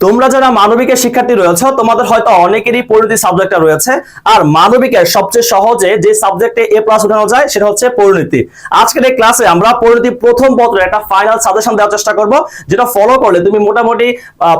তোমরা যারা মানবিকের শিক্ষার্থী রয়েছে, তোমাদের হয়তো অনেকেরই পরিণতি সাবজেক্টটা রয়েছে। আর মানবিকের সবচেয়ে সহজে যে সাবজেক্টে এ প্লাস উঠানো যায়, সেটা হচ্ছে পরিণতি। আজকের এই ক্লাসে আমরা পরিণতি প্রথম পত্রের একটা ফাইনাল সাজেশন দেওয়ার চেষ্টা করব, যেটা ফলো করলে তুমি মোটামুটি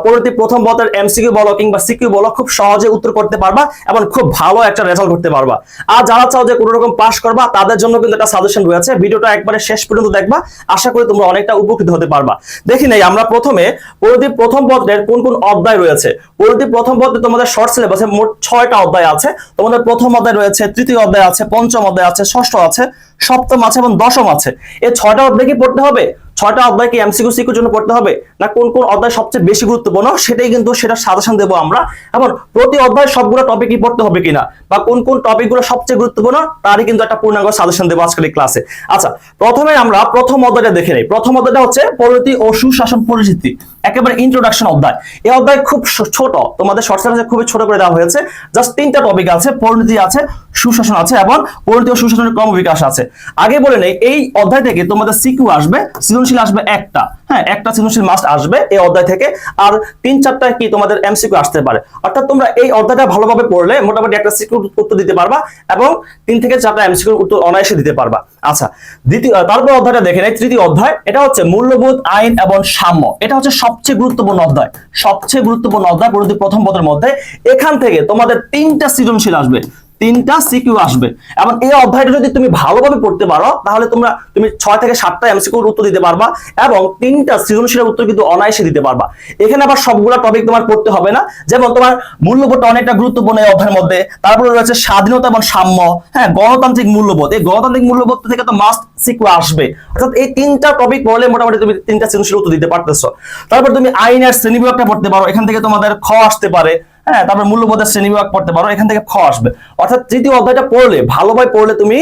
পরিণতি প্রথম পত্রের এমসিকিউ বলো কিংবা সিকিউ বলো খুব সহজে উত্তর করতে পারবা এবং খুব ভালো একটা রেজাল্ট করতে পারবা। আর যারা চাও যে কোনো রকম পাস করবা, তাদের জন্য কিন্তু একটা সাজেশন রয়েছে। ভিডিওটা একবারে শেষ পর্যন্ত দেখবা। আশা করি তোমরা অনেকটা উপকৃত হতে পারবা। দেখি নেই, আমরা প্রথমে পরিণতি প্রথম পত্রের কোন কোন অধ্যায় রয়েছে। পরিণতি প্রথম পদে তোমাদের শর্ট সিলেবাসে মোট ছয়টা অধ্যায় আছে। তোমাদের প্রথম অধ্যায় রয়েছে, তৃতীয় অধ্যায় আছে, পঞ্চম অধ্যায় আছে, ষষ্ঠ আছে, সপ্তম আছে এবং দশম আছে। এই ছয়টা অধ্যায় কি পড়তে হবে? ছয়টা অধ্যায় কি এমসিকিউ সিকিউর জন্য পড়তে হবে, না কোন কোন অধ্যায় সবচেয়ে বেশি গুরুত্বপূর্ণ, সেটাই কিন্তু সেটা সাজেশন দেবো আমরা। এবং প্রতি অধ্যায় সবগুলো টপিকই পড়তে হবে কিনা, বা কোন কোন টপিকগুলো সবচেয়ে গুরুত্বপূর্ণ, তারই কিন্তু একটা পূর্ণাঙ্গ সাজেশন দেবো আজকের এই ক্লাসে আচ্ছা প্রথমে আমরা প্রথম অধ্যায়টা দেখে নেই। প্রথম অধ্যায়টা হচ্ছে পরিণতি ও সুশাসন পরিচিতি একেবারে ইন্ট্রোডাকশন অধ্যায়। এই অধ্যায় খুব ছোট, তোমাদের শর্ট খুবই ছোট করে দেওয়া হয়েছে। জাস্ট তিনটা টপিক আছে পরিণতি আছে সুশাসন আছে এবং পরিণতি ও সুশাসনের ক্রমবিকাশ আছে। আগে বলে নেই, এই অধ্যায় থেকে তোমাদের সিকিউ আসবে, সৃজনশীল আসবে একটা। হ্যাঁ একটা সৃজনশীল মাস্ট আসবে এই অধ্যায় থেকে, আর তিন চারটা কি তোমাদের এমসিকিউ আসতে পারে। অর্থাৎ তোমরা এই অধ্যায়টা ভালোভাবে পড়লে মোটামুটি একটা সিকিউ উত্তর দিতে পারবা এবং তিন থেকে চারটা এমসিকিউ উত্তর অনায়াসে দিতে পারবা। আচ্ছা দ্বিতীয় তারপর অধ্যায়টা দেখে নেই, তৃতীয় অধ্যায়, এটা হচ্ছে মূল্যবোধ, আইন এবং সাম্য। এটা হচ্ছে সবচেয়ে গুরুত্বপূর্ণ অধ্যায়। সবচেয়ে গুরুত্বপূর্ণ অধ্যায়, পরিণতি প্রথম পদের মধ্যে। এখান থেকে তোমাদের তিনটা সৃজনশীল আসবে। তিনটা সিকিউ আসবে। এবং এই অধ্যায়টা যদি তুমি ভালোভাবে পড়তে পারো, তাহলে তোমরা তুমি ছয় থেকে সাতটা এমসিকিউর উত্তর দিতে পারবা এবং তিনটা সৃজনশীলের উত্তর কিন্তু অনায়াসে দিতে পারবা। এখানে আবার সবগুলা টপিক তোমার পড়তে হবে না। যেমন তোমার মূল্যবোধটা অনেকটা গুরুত্বপূর্ণ এই অধ্যায়ের মধ্যে। তারপরে রয়েছে স্বাধীনতা এবং সাম্য। হ্যাঁ গণতান্ত্রিক মূল্যবোধ। এই গণতান্ত্রিক মূল্যবোধ থেকে তো মাস্ট সিকিউ আসবে। অর্থাৎ এই তিনটা টপিক পড়লে মোটামুটি তুমি তিনটা সৃজনশীল উত্তর দিতে পারতেছো। তারপর তুমি আইনের শ্রেণীবিভাগটা পড়তে পারো। এখান থেকে তোমাদের খ আসতে পারে। হ্যাঁ তারপর মূল্যবোধের শ্রেণীবিভাগ পড়তে পারো, এখান থেকে খ আসবে। অর্থাৎ তৃতীয় অধ্যায়টা পড়লে ভালোভাবে পড়লে তুমি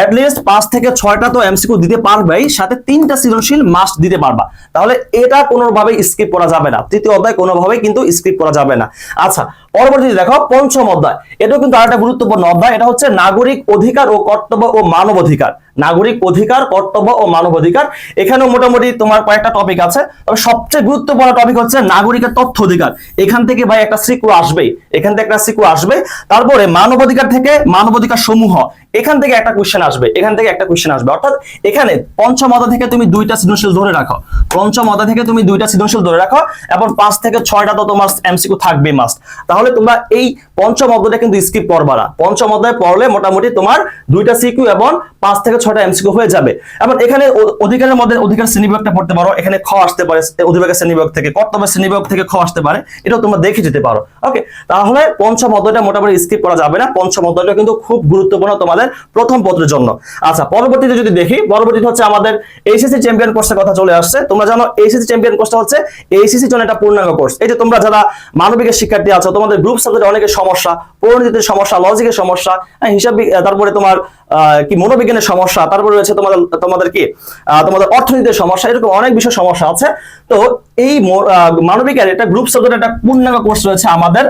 অ্যাটলিস্ট পাঁচ থেকে ছয়টা তো এমসিকিউ দিতে পারবেই, সাথে তিনটা সৃজনশীল মাস্ট দিতে পারবা। তাহলে এটা কোনোভাবেই স্কিপ করা যাবে না। তৃতীয় অধ্যায় কোনোভাবেই কিন্তু স্কিপ করা যাবে না। আচ্ছা পরবর্তীতে দেখো, পঞ্চম অধ্যায়। এটাও কিন্তু আরেকটা গুরুত্বপূর্ণ অধ্যায়। এটা হচ্ছে নাগরিক অধিকার ও কর্তব্য ও মানব অধিকার। নাগরিক অধিকার, কর্তব্য ও মানব অধিকার। এখানেও মোটামুটি তোমার কয়েকটা টপিক আছে। তবে সবচেয়ে গুরুত্বপূর্ণ টপিক হচ্ছে নাগরিকের তথ্য অধিকার। এখান থেকে ভাই একটা সিকু আসবেই। এখান থেকে একটা সিকু আসবে তারপরে মানব অধিকার থেকে মানব অধিকার সমূহ। এখান থেকে একটা কোশ্চেন আসবে, এখান থেকে একটা কোশ্চেন আসবে। অর্থাৎ এখানে পঞ্চম অধ্যায় থেকে তুমি দুইটা সৃজনশীল ধরে রাখো। পঞ্চম অধ্যায় থেকে তুমি দুইটা সৃজনশীল ধরে রাখো এবং পাঁচ থেকে ছয়টা তো তোমার এমসিকিউ থাকবে মাস্ট তাহলে তোমরা এই পঞ্চম অধ্যায়টা কিন্তু স্কিপ করবা না। পঞ্চম অধ্যায় পড়লে মোটামুটি তোমার দুইটা সিকিউ এবং পাঁচ থেকে ছয়টা এমসিকিউ হয়ে যাবে। এবং এখানে অধিকারের মধ্যে অধিকার শ্রেণীবিভাগটা পড়তে পারো। এখানে খ আসতে পারে অধিকারের শ্রেণীবিভাগ থেকে, কর্তব্যের শ্রেণীবিভাগ থেকে খ আসতে পারে। এটাও তোমরা দেখে যেতে পারো। ওকে, তাহলে পঞ্চম অধ্যায়টা মোটামুটি স্কিপ করা যাবে না। পঞ্চম অধ্যায়টা কিন্তু খুব গুরুত্বপূর্ণ তোমাদের প্রথম পত্রের জন্য। আচ্ছা পরবর্তীতে যদি দেখি পরবর্তীতে হচ্ছে আমাদের এইচএসসি চ্যাম্পিয়ন কোর্সের কথা চলে আসছে। তোমরা জানো এইচএসসি চ্যাম্পিয়ন কোর্সটা হচ্ছে এইচএসসি জন্য একটা পূর্ণাঙ্গ কোর্স এই যে তোমরা যারা মানবিকের শিক্ষার্থী আছো তোমাদের গ্রুপ সাবজেক্টে অনেকের সমস্যা পরিণতির সমস্যা লজিকের সমস্যা হ্যাঁ, হিসাব তারপরে তোমার কি মনোবিজ্ঞানের সমস্যা তারপরে রয়েছে তোমাদের তোমাদের কি তোমাদের অর্থনীতির সমস্যা এরকম অনেক বিষয় সমস্যা আছে। তো এই মানবিকের একটা গ্রুপ সাবজেক্ট একটা পূর্ণাঙ্গ কোর্স রয়েছে আমাদের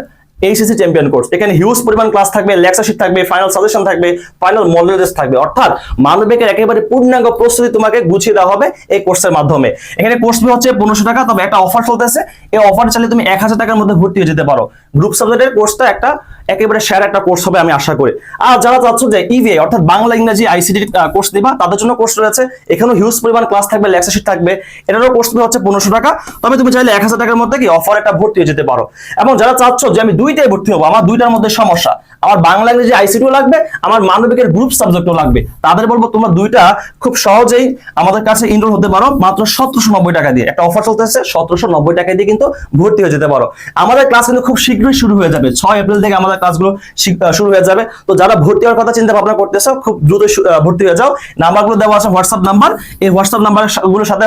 এইচএসসি চ্যাম্পিয়ন কোর্স এখানে হিউজ পরিমাণ ক্লাস থাকবে লেকচারশিপ থাকবে ফাইনাল সাজেশন থাকবে ফাইনাল মডেল টেস্ট থাকবে। অর্থাৎ মানবিকের একেবারে পূর্ণাঙ্গ প্রস্তুতি তোমাকে গুছিয়ে দেওয়া হবে এই কোর্সের মাধ্যমে। এখানে কোর্স ফি হচ্ছে পনেরোশো টাকা, তবে একটা অফার চলতেছে। এই অফার চাইলে তুমি এক হাজার টাকার মধ্যে ভর্তি হয়ে যেতে পারো। গ্রুপ সাবজেক্টের কোর্সটা একটা একেবারে সেরা একটা কোর্স হবে আমি আশা করি। আর যারা চাচ্ছ যে ইভিআই অর্থাৎ বাংলা ইংরেজি আইসিটি কোর্স দিবা তাদের জন্য কোর্স রয়েছে। এখানেও হিউজ পরিমাণ ক্লাস থাকবে লেকচার শিট থাকবে। এটারও কোর্স হচ্ছে পনেরোশো টাকা। তবে তুমি চাইলে এক হাজার টাকার মধ্যে কি অফার একটা ভর্তি হয়ে যেতে পারো। এবং যারা চাচ্ছ যে আমি দুইটাই ভর্তি হব, আমার দুইটার মধ্যে সমস্যা। আমার বাংলা ইংরেজি আইসিটিও লাগবে, আমার মানবিকের গ্রুপ সাবজেক্টও লাগবে। তাদের বলব তোমরা দুইটা খুব সহজেই আমাদের কাছে ইনরোল হতে পারো, মাত্র সতেরোশো নব্বই টাকা দিয়ে। একটা অফার চলতেছে, সতেরোশো নব্বই টাকা দিয়ে কিন্তু ভর্তি হয়ে যেতে পারো। আমাদের ক্লাস কিন্তু খুব শীঘ্রই শুরু হয়ে যাবে। ছয় এপ্রিল থেকে আমাদের আহ, শুরু হয়ে যাবে। তো যারা ভর্তি হওয়ার কথা চিন্তা ভাবনা করতেছো খুব দ্রুত ভর্তি হয়ে যাও। নাম্বারগুলো দেওয়া আছে হোয়াটসঅ্যাপ নাম্বার। এই হোয়াটসঅ্যাপ নাম্বারগুলোর সাথে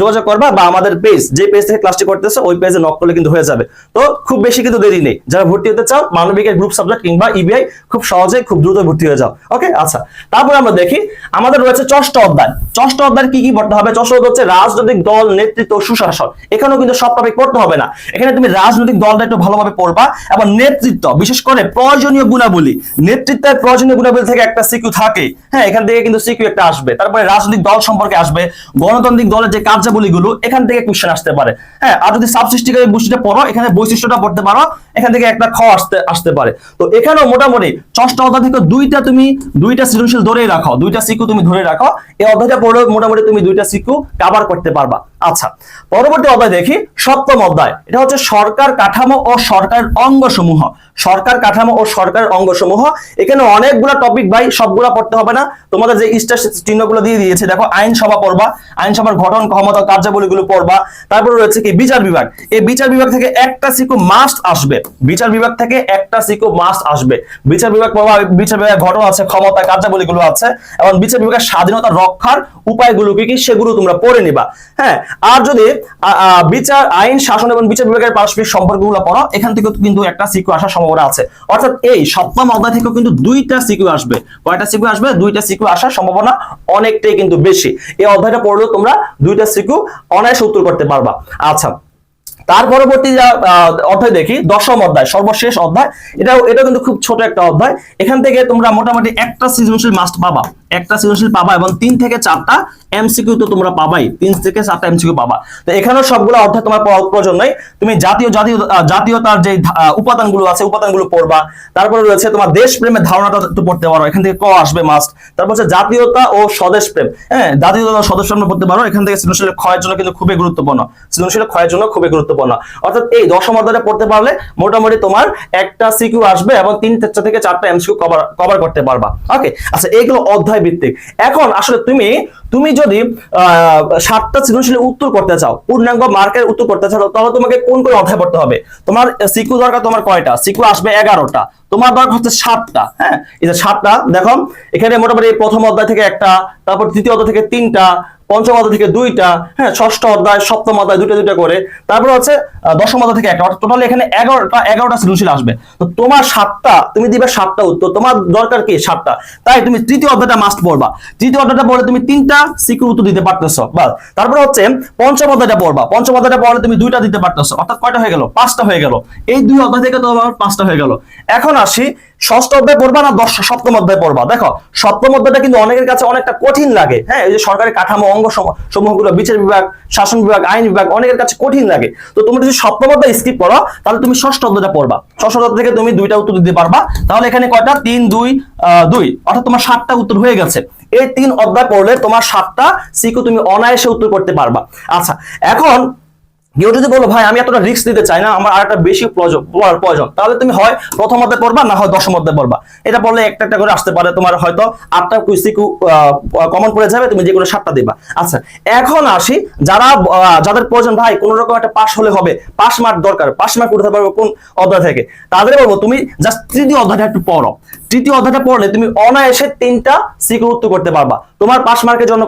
যোগাযোগ করবা বা আমাদের পেজ যে পেজ থেকে ক্লাসটি করতেছো ওই পেজে নক করলে কিন্তু হয়ে যাবে। তো খুব বেশি কিন্তু দেরি নেই। যারা ভর্তি হতে চাও মানবিকের গ্রুপ সাবজেক্ট কিংবা ইবিআই খুব সহজে খুব দ্রুত ভর্তি হয়ে যাও। ওকে আচ্ছা। তারপরে আমরা দেখি আমাদের রয়েছে ষষ্ঠ অধ্যায়। ষষ্ঠ অধ্যায় কি কি পড়তে হবে? ষষ্ঠ হচ্ছে রাজনৈতিক দল নেতৃত্ব সুশাসন। এখানেও কিন্তু সব টপিক পড়তে হবে না। এখানে তুমি রাজনৈতিক দলটা একটু ভালোভাবে পড়বা এবং নেতৃত্ব বিশেষ বিশেষ করে প্রয়োজনীয় গুণাবলী। নেতৃত্বের প্রয়োজনীয় গুণাবলী থেকে একটা সিকিউ থাকে। হ্যাঁ এখান থেকে কিন্তু সিকিউ একটা আসবে। তারপরে রাজনৈতিক দল সম্পর্কে আসবে, গণতান্ত্রিক দলের যে কার্যাবলীগুলো, এখান থেকে কোশ্চেন আসতে পারে। হ্যাঁ আর যদি সাবসৃষ্টিকারী গোষ্ঠীটা পড়ো, এখানে বৈশিষ্ট্যটা পড়তে পারো, এখান থেকে একটা খ আসতে আসতে পারে। তো এখানেও মোটামুটি ষষ্ঠ অধ্যায় থেকে দুইটা তুমি, দুইটা সৃজনশীল ধরেই রাখো। দুইটা সিকিউ তুমি ধরে রাখো। এই অধ্যায়টা পড়লে মোটামুটি তুমি দুইটা সিকিউ কভার করতে পারবা। আচ্ছা পরবর্তী অধ্যায় দেখি, সপ্তম অধ্যায়। এটা হচ্ছে সরকার কাঠামো ও সরকারের অঙ্গসমূহ। সরকার কাঠামো ও সরকারের অঙ্গসমূহ, এখানে অনেকগুলো টপিক ভাই, সবগুলা পড়তে হবে না। তোমাদের যে স্টার চিহ্নগুলো দিয়ে দিয়েছে, দেখো আইনসভা পড়বা আইনসভার গঠন, ক্ষমতা, কার্যাবলীগুলো পড়বা। তারপর রয়েছে কি, বিচার বিভাগ। এই বিচার বিভাগ থেকে একটা সিকু মাস্ট আসবে। বিচার বিভাগ থেকে একটা সিকু মাস্ট আসবে। বিচার বিভাগ পড়বা বিচার বিভাগ ঘটনা আছে, ক্ষমতা, কার্যাবলীগুলো আছে, এবং বিচার বিভাগের স্বাধীনতা রক্ষার উপায়গুলো কি কি, সেগুলো তোমরা পড়ে নিবা। হ্যাঁ আর যদি বিচার, আইন, শাসন এবং বিচার বিভাগের পারস্পরিক সম্পর্কগুলো পড়ো, এখান থেকে কিন্তু একটা সিকিউ আসার সম্ভাবনা আছে। অর্থাৎ এই সপ্তম অধ্যায় থেকে কিন্তু দুইটা সিকিউ আসবে। কয়টা সিকিউ আসবে? দুইটা সিকিউ আসার সম্ভাবনা অনেকটাই কিন্তু বেশি। এই অধ্যায়টা পড়লেও তোমরা দুইটা সিকিউ অনায়াসে উত্তর করতে পারবা। আচ্ছা তার পরবর্তী যা অধ্যায় দেখি, দশম অধ্যায়, সর্বশেষ অধ্যায়। এটা এটা কিন্তু খুব ছোট একটা অধ্যায়। এখান থেকে তোমরা মোটামুটি একটা সৃজনশীল মাস্ট পাবা। একটা সৃজনশীল পাবা এবং তিন থেকে চারটা এমসিকিউ তো তোমরা পাবাই। তিন থেকে চারটা এমসিকিউ পাবা। তো এখানেও সবগুলো অধ্যায় তোমার পড়ার প্রয়োজন নাই। তুমি জাতীয় জাতীয় জাতীয়তার যে উপাদানগুলো আছে, উপাদানগুলো পড়বা। তারপরে রয়েছে তোমার দেশপ্রেমের ধারণাটা একটু পড়তে পারো। এখান থেকে ক আসবে মাস্ট তারপর হচ্ছে জাতীয়তা ও স্বদেশ প্রেম হ্যাঁ জাতীয়তা ও স্বদেশ প্রেম পড়তে পারো। এখান থেকে সৃজনশীল ক্ষয়ের জন্য কিন্তু খুবই গুরুত্বপূর্ণ। সৃজনশীল ক্ষয়ের জন্য খুবই গুরুত্বপূর্ণ। অর্থাৎ এই দশম অধ্যায়টা পড়তে পারলে মোটামুটি তোমার একটা সিকিউ আসবে এবং তিন থেকে চারটা এমসিকিউ কভার কভার করতে পারবা। ওকে আচ্ছা এইগুলো অধ্যায় ভিত্তিক। এখন আসলে তুমি তুমি যদি সাতটা সৃজনশীলের উত্তর করতে চাও, পূর্ণাঙ্গ মার্কের উত্তর করতে চাও, তাহলে তোমাকে কোন কোন অধ্যায় পড়তে হবে? তোমার সিকিউ দরকার তোমার কয়টা? সিকিউ আসবে এগারোটা। তোমার দরকার হচ্ছে সাতটা হ্যাঁ? এই যে সাতটা, দেখো, এখানে মোটামুটি প্রথম অধ্যায় থেকে একটা, তারপর তৃতীয় অধ্যায় থেকে তিনটা পঞ্চম অধ্যায় থেকে দুইটা হ্যাঁ ষষ্ঠ অধ্যায়, সপ্তম অধ্যায়, দুইটা দুইটা করে। তারপর হচ্ছে দশম অধ্যায় থেকে একটা, অর্থাৎ টোটালি এখানে এগারোটা এগারোটা সৃজনশীল আসবে। তো তোমার সাতটা, তুমি দিবে সাতটা উত্তর। তোমার দরকার কি সাতটা? তাই তুমি তৃতীয় অধ্যায়টা মাস্ট পড়বা। তৃতীয় অধ্যায়টা পড়লে তুমি তিনটা সিকিউর উত্তর দিতে পারতেছো, বাস। তারপর হচ্ছে, পঞ্চম অধ্যায়টা পড়বা। পঞ্চম অধ্যায়টা পড়লে তুমি দুইটা দিতে পারতেছো। অর্থাৎ কয়টা হয়ে গেল? পাঁচটা হয়ে গেল। এই দুই অধ্যায় থেকে তোমার পাঁচটা হয়ে গেল। এখন আসি ষষ্ঠ অধ্যায় পড়বা না দশ সপ্তম অধ্যায় পড়বা? দেখো, সপ্তম অধ্যায়টা কিন্তু অনেকের কাছে অনেকটা কঠিন লাগে। হ্যাঁ এই যে সরকারি কাঠামো, অঙ্গ সম- সমূহগুলো, বিচার বিভাগ, শাসন বিভাগ, আইন বিভাগ, অনেকের কাছে কঠিন লাগে। তো তুমি যদি সপ্তম অধ্যায় স্কিপ করো, তাহলে তুমি ষষ্ঠ অধ্যায়টা পড়বা। ষষ্ঠ অধ্যায় থেকে তুমি দুইটা উত্তর দিতে পারবা। তাহলে এখানে কয়টা? তিন, দুই দুই। অর্থাৎ তোমার সাতটা উত্তর হয়ে গেছে। এই তিন অধ্যায় পড়লে তোমার সাতটা সিকিউ তুমি অনায়াসে উত্তর করতে পারবা। আচ্ছা এখন কেউ যদি বলো ভাই, আমি এতটা রিস্ক দিতে চাই না, আমার আর একটা বেশি প্রয়োজন। তাহলে তুমি হয় প্রথম অধ্যায় পড়বা, না হয় দশম অধ্যায় পড়বা। এটা পড়লে একটা একটা করে আসতে পারে, তোমার হয়তো আটটা কুইসিকু কমন পড়ে যাবে, তুমি যেগুলো সাতটা দিবা। আচ্ছা এখন আসি, যারা যাদের প্রয়োজন, ভাই, কোন রকম একটা পাস হলে হবে পাস মার্ক দরকার পাস মার্ক উঠাতে পারবে কোন অধ্যায় থেকে? তাদের বলব, তুমি জাস্ট তৃতীয় অধ্যায়টা একটু পড়ো। তৃতীয় অধ্যায়টা পড়লে তুমি অনায়াসে তিনটা সিকিউর উত্তর করতে পারবা। তোমার পাস মার্কের জন্য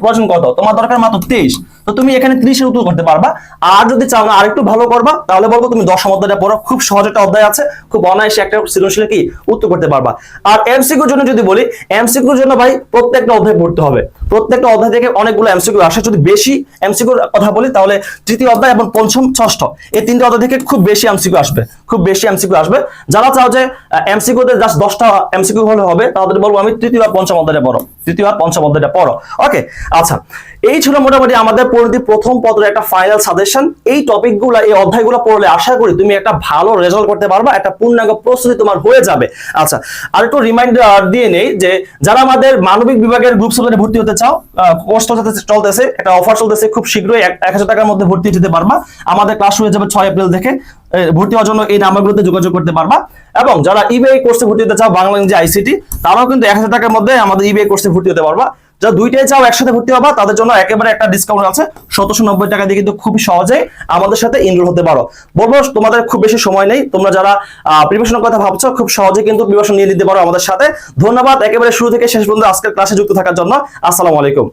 প্রয়োজন কত? তোমার দরকার মাত্র তেইশ তো তুমি এখানে ত্রিশের উত্তর করতে পারবা। আর যদি চাও না আরেকটু ভালো করবা, তাহলে বলব তুমি দশম অধ্যায়টা পড়ো। খুব সহজ একটা অধ্যায় আছে, খুব অনায়াসে একটা সৃজনশীল কি উত্তর করতে পারবা। আর এমসিকিউর জন্য যদি বলি এমসিকিউর জন্য ভাই প্রত্যেকটা অধ্যায় পড়তে হবে। প্রত্যেকটা অধ্যায় থেকে অনেকগুলো এমসিকিউ আসে। যদি বেশি এমসিকিউর কথা বলি, তাহলে তৃতীয় অধ্যায় এবং পঞ্চম, ষষ্ঠ, এই তিনটা অধ্যায় থেকে খুব বেশি এমসিকিউ আসবে। খুব বেশি এমসিকিউ আসবে। যারা চাও যে এমসিকিউতে জাস্ট দশটা এমসিকিউ হলে হবে, তাদের বলব আমি তৃতীয় আর পঞ্চম অধ্যায়টা পড়ো। তৃতীয় আর পঞ্চম অধ্যায়টা পড়ো। ওকে আচ্ছা। এই ছিল মোটামুটি আমাদের পরিধি প্রথম পত্রের একটা ফাইনাল সাজেশন এই টপিকগুলো এই অধ্যায়গুলো পড়লে আশা করি তুমি একটা ভালো রেজাল্ট করতে পারবা, একটা পূর্ণাঙ্গ প্রস্তুতি তোমার হয়ে যাবে। আচ্ছা আর একটু রিমাইন্ডার দিয়ে নেই যে, যারা আমাদের মানবিক বিভাগের গ্রুপ সেলেনে ভর্তি হতে চাও কোর্স চলতেছে, একটা অফার চলতেছে, খুব শীঘ্রই এক হাজার টাকার মধ্যে ভর্তি হতে পারবা। আমাদের ক্লাস হয়ে যাবে ছয় এপ্রিল থেকে ভর্তি হওয়ার জন্য এই নাম্বারগুলোতে যোগাযোগ করতে পারবা। এবং যারা ইবিআই কোর্সে ভর্তি হতে চাও বাংলা ইংরেজি আইসিটি তারাও কিন্তু এক হাজার টাকার মধ্যে আমাদের ইবিআই কোর্সে ভর্তি হতে পারবা। যারা দুইটাই চাও একসাথে ভর্তি হবা, তাদের জন্য একেবারে একটা ডিসকাউন্ট আছে। সতেরোশো নব্বই টাকা দিয়ে কিন্তু খুব সহজেই আমাদের সাথে এনরোল হতে পারো। বলব, তোমাদের খুব বেশি সময় নেই। তোমরা যারা প্রিপারেশনের কথা ভাবছ, খুব সহজে কিন্তু প্রিপারেশন নিয়ে নিতে পারো আমাদের সাথে। ধন্যবাদ। একেবারে শুরু থেকে শেষ পর্যন্ত আজকের ক্লাসে যুক্ত থাকার জন্য। আসসালামু আলাইকুম।